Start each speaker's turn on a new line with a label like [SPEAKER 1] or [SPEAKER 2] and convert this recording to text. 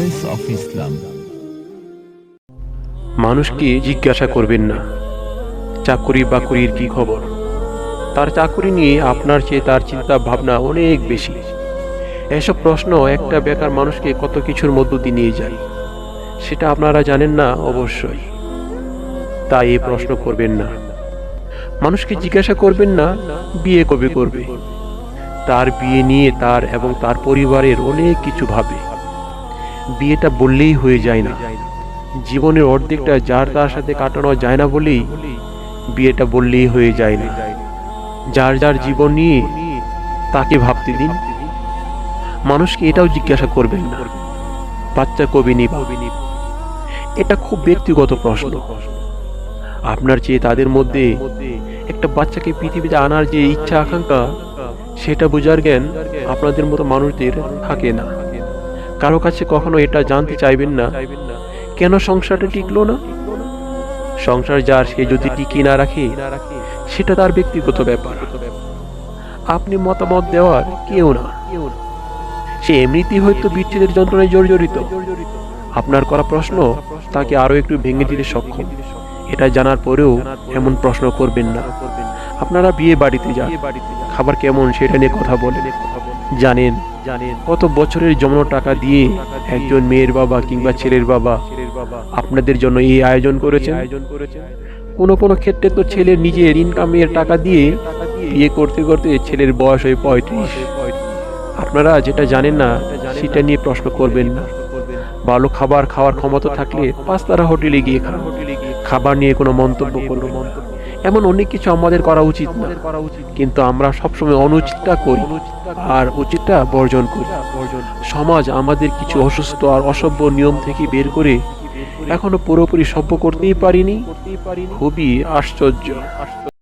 [SPEAKER 1] Voice of Islam
[SPEAKER 2] মানুষকে জিজ্ঞাসা করবেন না? চাকুরি বাকুরির কি খবর? তার চাকুরি নিয়ে আপনার চেয়ে তার চিন্তা ভাবনা অনেক বেশি। এসব প্রশ্ন একটা বেকার মানুষকে কত কিছুর মধ্য দিয়ে নিয়ে যায়। সেটা আপনারা জানেন না অবশ্যই। তাই এই প্রশ্ন করবেন না। মানুষকে জিজ্ঞাসা করবেন না, বিয়ে কবে করবে? তার বিয়ে নিয়ে তার এবং তার পরিবারের অনেক কিছু ভাবে। বিয়েটা বললেই হয়ে যায় না। জীবনের অর্ধেকটা যার তার সাথে কাটানো যায় না বলেই বিয়েটা বললেই হয়ে যায় না। যার যার জীবন নিয়ে তাকে ভাবতে দিন। মানুষকে এটাও জিজ্ঞাসা করবেন না। বাচ্চা কবি নিবা? এটা খুব ব্যক্তিগত প্রশ্ন। আপনার চেয়ে তাদের মধ্যে একটা বাচ্চাকে পৃথিবীতে আনার যে ইচ্ছা আকাঙ্ক্ষা সেটা বোঝার জ্ঞান আপনাদের মতো মানুষদের থাকে না। কারও কাছে কখনো এটা জানতে চাইবেন না। কেন সংসারটা টিকলো না? সংসার যার সে যদি টিকিয়ে না রাখে, সেটা তার ব্যক্তিগত ব্যাপার। আপনি মতামত দেওয়ার কেউ না। সে এমনিতেই হয়তো বিচ্ছেদের যন্ত্রণায় জর্জরিত। আপনার করা প্রশ্ন তাকে আরও একটু ভেঙে দিতে সক্ষম। এটা জানার পরেও এমন প্রশ্ন করবেন না। আপনারা বিয়ে বাড়িতে যান। খাবার কেমন সেটা নিয়ে কথা বলেন। জানেন জানেন। কত বছরের জমানো টাকা দিয়ে একজন মেয়ের বাবা কিংবা ছেলের বাবা আপনাদের জন্য এই আয়োজন করেছেন? কোনো কোনো ক্ষেত্রে তো ছেলের নিজের ইনকামের টাকা দিয়ে বিয়ে করতে করতে ছেলের বয়স হয় পঁয়ত্রিশ। আপনারা যেটা জানেন না, সেটা নিয়ে প্রশ্ন করবেন না। ভালো খাবার খাওয়ার ক্ষমতা থাকলে পাঁচতারা হোটেলে গিয়ে খান। খাবার নিয়ে কোনো মন্তব্য করল এমন অনেক কিছু আমাদের করা উচিত না। কিন্তু আমরা সবসময় অনুচিতটা করি। আর উচিতটা বর্জন করি। সমাজ আমাদের কিছু অসুস্থ আর অসভ্য নিয়ম থেকে বের করে এখনও পুরোপুরি সভ্য করতেই পারিনি। খুবই আশ্চর্য।